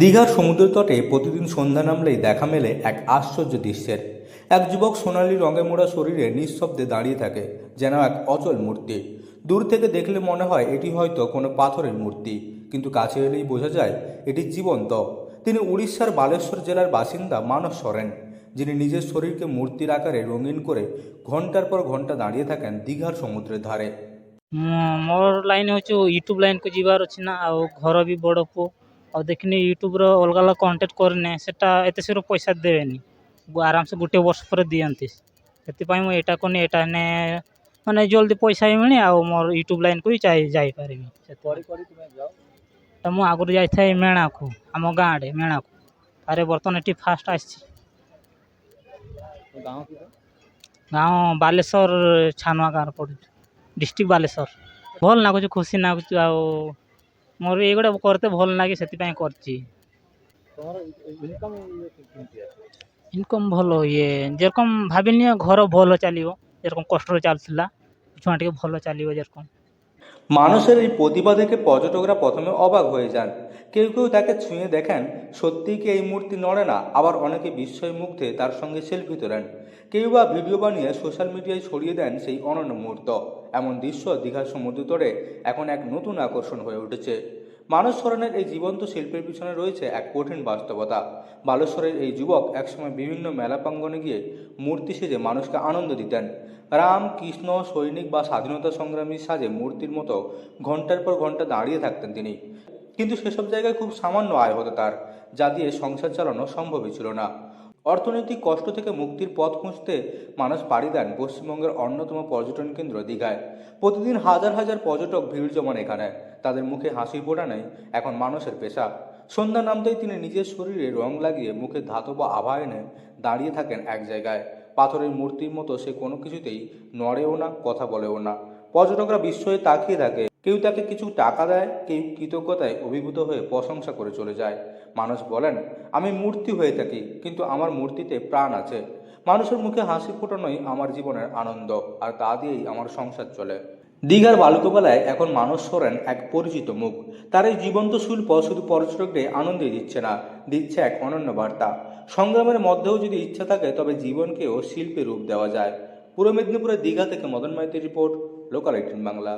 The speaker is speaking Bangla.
দীঘার সমুদ্র তটে প্রতিদিন সন্ধ্যা নামলেই দেখা মেলে এক আশ্চর্য দৃশ্যের। এক যুবক সোনালি রঙে মোড়া শরীরে নিঃশব্দে দাঁড়িয়ে থাকে, যেন এক অচল মূর্তি। দূর থেকে দেখলে মনে হয় এটি হয়তো কোনো পাথরের মূর্তি, কিন্তু কাছে এলেই বোঝা যায় এটি জীবন্ত। তিনি উড়িষ্যার বালেশ্বর জেলার বাসিন্দা মানস সরেন, যিনি নিজের শরীরকে মূর্তির আকারে রঙিন করে ঘণ্টার পর ঘণ্টা দাঁড়িয়ে থাকেন দীঘার সমুদ্রের ধারে। মোর লাইন হচ্ছে ইউটিউব লাইনকে যাবার অছি না, আর ঘর বি বড় পুয়া ଆଉ ଦେଖିନି ୟୁଟ୍ୟୁବ୍ର ଅଲଗା ଅଲଗା କଣ୍ଟେଣ୍ଟ କରିନେ ସେଟା ଏତେ ଶୀଘ୍ର ପଇସା ଦେବେନି ଗୁ- ଆରାମସେ ଗୋଟେ ବର୍ଷ ପରେ ଦିଅନ୍ତି ସେଥିପାଇଁ ମୁଁ ଏଇଟା କନି ଏଇଟା ହେନେ ମାନେ ଜଲ୍ଦି ପଇସା ବି ମିଳେ ଆଉ ମୋର ୟୁଟ୍ୟୁବ୍ ଲାଇନ୍କୁ ବି ଯାଇ ଯାଇପାରିବି ସେଥିପାଇଁ ତ ମୁଁ ଆଗରୁ ଯାଇଥାଏ ମେଣାକୁ ଆମ ଗାଁ ଆଡ଼େ ମେଣାକୁ ତାରେ ବର୍ତ୍ତମାନ ଏଠି ଫାଷ୍ଟ ଆସିଛି ଗାଁ ବାଲେଶ୍ୱର ଛାନୁଆ ଗାଁରେ ପଡ଼ୁଛି ଡିଷ୍ଟ୍ରିକ୍ଟ ବାଲେଶ୍ୱର ଭଲ ଲାଗୁଛି ଖୁସି ଲାଗୁଛି ଆଉ ମୋର ଏଇ ଗୋଟେ କରିତେ ଭଲ ଲାଗେ ସେଥିପାଇଁ କରିଛି ଇନକମ୍ ଭଲ ଇଏ ଯେରକମ ଭାବିନି ଘର ଭଲ ଚାଲିବ যেরকম কষ্টরে চালছিল কিছুটা টিকে ভালো চালিয়ে যেরকম মানুষের এই প্রতিভা দেখে পর্যটকরা প্রথমে অবাক হয়ে যান কেউ কেউ তাকে ছুঁয়ে দেখেন, সত্যিই কি এই মূর্তি নড়ে না? আবার অনেকে বিস্ময় মুগ্ধে তার সঙ্গে সেলফি তোলেন। কেউ বা ভিডিও বানিয়ে সোশ্যাল মিডিয়ায় ছড়িয়ে দেন সেই অনন্য মুহূর্ত। এমন দৃশ্য দীঘার সমুদ্র তটে এখন এক নতুন আকর্ষণ হয়ে উঠেছে। মানস সরণের এই জীবন্ত শিল্পের পিছনে রয়েছে এক কঠিন বাস্তবতা। বালেশ্বরের এই যুবক একসময় বিভিন্ন মেলা প্রাঙ্গনে গিয়ে মূর্তি সেজে মানুষকে আনন্দ দিতেন। রাম, কৃষ্ণ, সৈনিক বা স্বাধীনতা সংগ্রামী সাজে মূর্তির মতো ঘণ্টার পর ঘণ্টা দাঁড়িয়ে থাকতেন তিনি। কিন্তু সেসব জায়গায় খুব সামান্য আয় হতো তার, যা দিয়ে সংসার চালানো সম্ভবই ছিল না। অর্থনৈতিক কষ্ট থেকে মুক্তির পথ খুঁজতে মানুষ পাড়ি দেন পশ্চিমবঙ্গের অন্যতম পর্যটন কেন্দ্র দীঘায়। প্রতিদিন হাজার হাজার পর্যটক ভিড় জমান এখানে। তাদের মুখে হাসি ফোটানোই এখন মানুষের পেশা। সন্ধ্যা নামতেই তিনি নিজের শরীরে রং লাগিয়ে মুখে ধাতব আভা এনে দাঁড়িয়ে থাকেন এক জায়গায়। পাথরের মূর্তির মতো সে কোনো কিছুতেই নড়েও না, কথা বলেও না। পর্যটকরা বিস্ময়ে তাকিয়ে থাকে। কেউ তাকে কিছু টাকা দেয়, কেউ কৃতজ্ঞতায় অভিভূত হয়ে প্রশংসা করে চলে যায়। মানুষ বলেন, আমি মূর্তি হয়ে থাকি, কিন্তু আমার মূর্তিতে প্রাণ আছে। মানুষের মুখে হাসি ফোটানোই আমার জীবনের আনন্দ, আর তা দিয়েই আমার সংসার চলে। দীঘার বালুকবেলায় এখন মানুষ সরেন এক পরিচিত মুখ। তার এই জীবন্ত শিল্প শুধু পর্যটকদের আনন্দই দিচ্ছে না, দিচ্ছে এক অনন্য বার্তা। সংগ্রামের মধ্যেও যদি ইচ্ছা থাকে, তবে জীবনকেও শিল্পে রূপ দেওয়া যায়। পূর্ব মেদিনীপুরের দীঘা থেকে মদন মাইতির রিপোর্ট লোকাল এইটিন বাংলা